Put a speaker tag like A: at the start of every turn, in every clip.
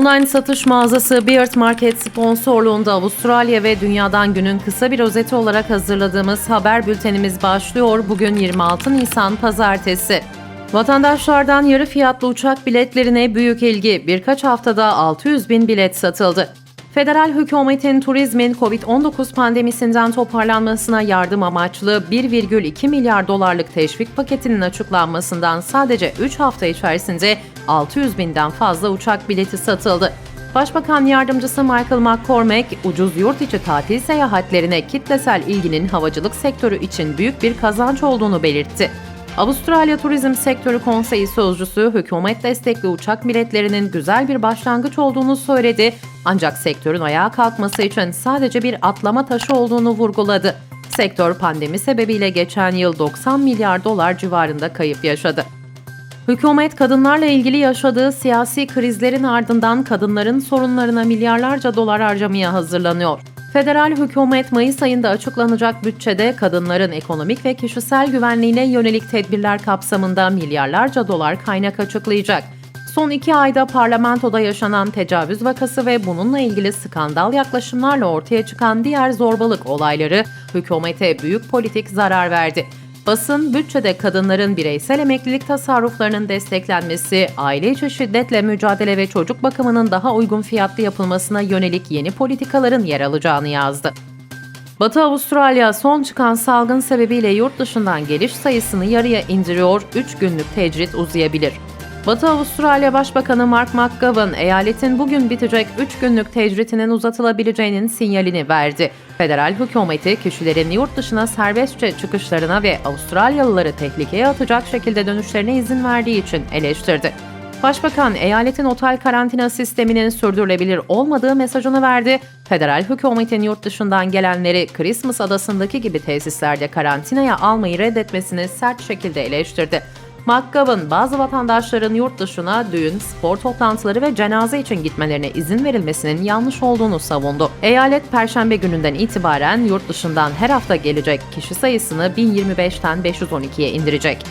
A: Online satış mağazası Beard Market sponsorluğunda Avustralya ve dünyadan günün kısa bir özeti olarak hazırladığımız haber bültenimiz başlıyor. Bugün 26 Nisan Pazartesi. Vatandaşlardan yarı fiyatlı uçak biletlerine büyük ilgi. Birkaç haftada 600 bin bilet satıldı. Federal hükümetin turizmin Covid-19 pandemisinden toparlanmasına yardım amaçlı 1,2 milyar dolarlık teşvik paketinin açıklanmasından sadece 3 hafta içerisinde 600 binden fazla uçak bileti satıldı. Başbakan yardımcısı Michael McCormack, ucuz yurt içi tatil seyahatlerine kitlesel ilginin havacılık sektörü için büyük bir kazanç olduğunu belirtti. Avustralya Turizm Sektörü Konseyi Sözcüsü hükümet destekli uçak biletlerinin güzel bir başlangıç olduğunu söyledi ancak sektörün ayağa kalkması için sadece bir atlama taşı olduğunu vurguladı. Sektör pandemi sebebiyle geçen yıl 90 milyar dolar civarında kayıp yaşadı. Hükümet kadınlarla ilgili yaşadığı siyasi krizlerin ardından kadınların sorunlarına milyarlarca dolar harcamaya hazırlanıyor. Federal hükümet Mayıs ayında açıklanacak bütçede kadınların ekonomik ve kişisel güvenliğine yönelik tedbirler kapsamında milyarlarca dolar kaynak açıklayacak. Son iki ayda parlamentoda yaşanan tecavüz vakası ve bununla ilgili skandal yaklaşımlarla ortaya çıkan diğer zorbalık olayları hükümete büyük politik zarar verdi. Basın, bütçede kadınların bireysel emeklilik tasarruflarının desteklenmesi, aile içi şiddetle mücadele ve çocuk bakımının daha uygun fiyatlı yapılmasına yönelik yeni politikaların yer alacağını yazdı. Batı Avustralya son çıkan salgın sebebiyle yurt dışından geliş sayısını yarıya indiriyor, 3 günlük tecrit uzayabilir. Batı Avustralya Başbakanı Mark McGovern, eyaletin bugün bitecek 3 günlük tecritinin uzatılabileceğinin sinyalini verdi. Federal hükümeti kişilerin yurt dışına serbestçe çıkışlarına ve Avustralyalıları tehlikeye atacak şekilde dönüşlerine izin verdiği için eleştirdi. Başbakan eyaletin otel karantina sisteminin sürdürülebilir olmadığı mesajını verdi. Federal hükümetin yurt dışından gelenleri Christmas adasındaki gibi tesislerde karantinaya almayı reddetmesini sert şekilde eleştirdi. McGovern bazı vatandaşların yurt dışına düğün, spor toplantıları ve cenaze için gitmelerine izin verilmesinin yanlış olduğunu savundu. Eyalet perşembe gününden itibaren yurt dışından her hafta gelecek kişi sayısını 1025'ten 512'ye indirecek.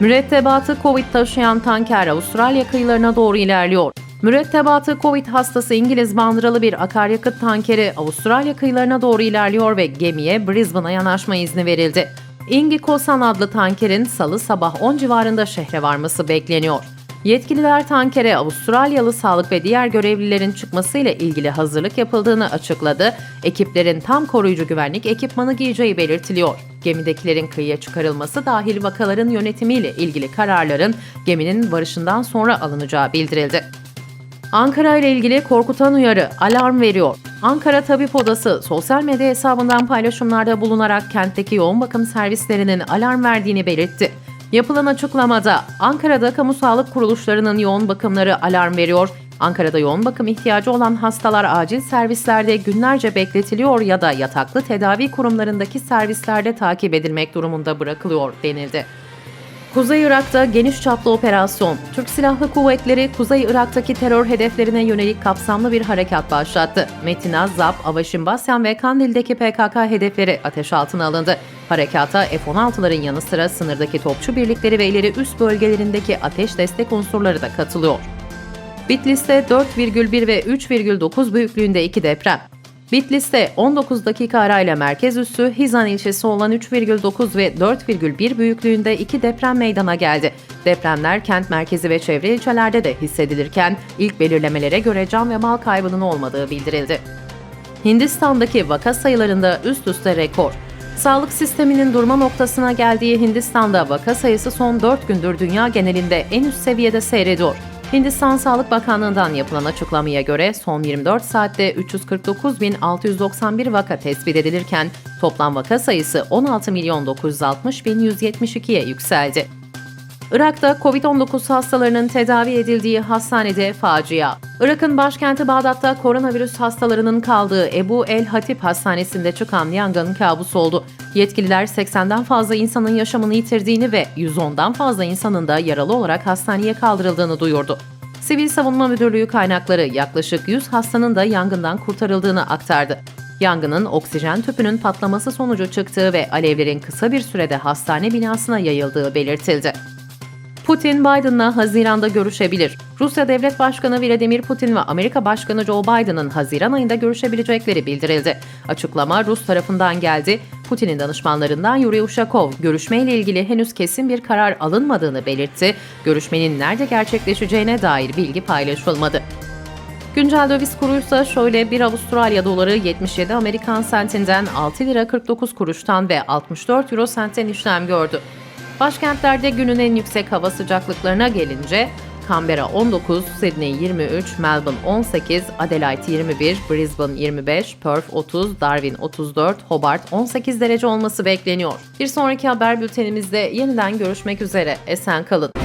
A: Mürettebatı Covid taşıyan tanker Avustralya kıyılarına doğru ilerliyor. Mürettebatı Covid hastası İngiliz bandıralı bir akaryakıt tankeri Avustralya kıyılarına doğru ilerliyor ve gemiye Brisbane'a yanaşma izni verildi. Ingi Kosan adlı tankerin salı sabah 10 civarında şehre varması bekleniyor. Yetkililer tankere Avustralyalı sağlık ve diğer görevlilerin çıkmasıyla ilgili hazırlık yapıldığını açıkladı. Ekiplerin tam koruyucu güvenlik ekipmanı giyeceği belirtiliyor. Gemidekilerin kıyıya çıkarılması dahil vakaların yönetimiyle ilgili kararların geminin varışından sonra alınacağı bildirildi. Ankara ile ilgili korkutan uyarı, alarm veriyor. Ankara Tabip Odası sosyal medya hesabından paylaşımlarda bulunarak kentteki yoğun bakım servislerinin alarm verdiğini belirtti. Yapılan açıklamada Ankara'da kamu sağlık kuruluşlarının yoğun bakımları alarm veriyor. Ankara'da yoğun bakım ihtiyacı olan hastalar acil servislerde günlerce bekletiliyor ya da yataklı tedavi kurumlarındaki servislerde takip edilmek durumunda bırakılıyor denildi. Kuzey Irak'ta geniş çaplı operasyon. Türk Silahlı Kuvvetleri Kuzey Irak'taki terör hedeflerine yönelik kapsamlı bir harekat başlattı. Metina, Zap, Avaşin Basyan ve Kandil'deki PKK hedefleri ateş altına alındı. Harekata F-16'ların yanı sıra sınırdaki topçu birlikleri ve ileri üst bölgelerindeki ateş destek unsurları da katılıyor. Bitlis'te 4,1 ve 3,9 büyüklüğünde iki deprem. Bitlis'te 19 dakika arayla merkez üssü Hizan ilçesi olan 3,9 ve 4,1 büyüklüğünde iki deprem meydana geldi. Depremler kent merkezi ve çevre ilçelerde de hissedilirken ilk belirlemelere göre can ve mal kaybının olmadığı bildirildi. Hindistan'daki vaka sayılarında üst üste rekor. Sağlık sisteminin durma noktasına geldiği Hindistan'da vaka sayısı son 4 gündür dünya genelinde en üst seviyede seyrediyor. Hindistan Sağlık Bakanlığı'ndan yapılan açıklamaya göre son 24 saatte 349.691 vaka tespit edilirken toplam vaka sayısı 16 milyon 960 bin 172'ye yükseldi. Irak'ta Covid-19 hastalarının tedavi edildiği hastanede facia. Irak'ın başkenti Bağdat'ta koronavirüs hastalarının kaldığı Ebu El Hatip Hastanesi'nde çıkan yangın kabus oldu. Yetkililer 80'den fazla insanın yaşamını yitirdiğini ve 110'dan fazla insanın da yaralı olarak hastaneye kaldırıldığını duyurdu. Sivil Savunma Müdürlüğü kaynakları yaklaşık 100 hastanın da yangından kurtarıldığını aktardı. Yangının oksijen tüpünün patlaması sonucu çıktığı ve alevlerin kısa bir sürede hastane binasına yayıldığı belirtildi. Putin Biden'la Haziran'da görüşebilir. Rusya Devlet Başkanı Vladimir Putin ve Amerika Başkanı Joe Biden'ın Haziran ayında görüşebilecekleri bildirildi. Açıklama Rus tarafından geldi. Putin'in danışmanlarından Yuri Ushakov görüşmeyle ilgili henüz kesin bir karar alınmadığını belirtti. Görüşmenin nerede gerçekleşeceğine dair bilgi paylaşılmadı. Güncel döviz kuruysa şöyle bir Avustralya doları 77 Amerikan sentinden 6 lira 49 kuruştan ve 64 euro sentten işlem gördü. Başkentlerde günün en yüksek hava sıcaklıklarına gelince Canberra 19, Sydney 23, Melbourne 18, Adelaide 21, Brisbane 25, Perth 30, Darwin 34, Hobart 18 derece olması bekleniyor. Bir sonraki haber bültenimizde yeniden görüşmek üzere. Esen kalın.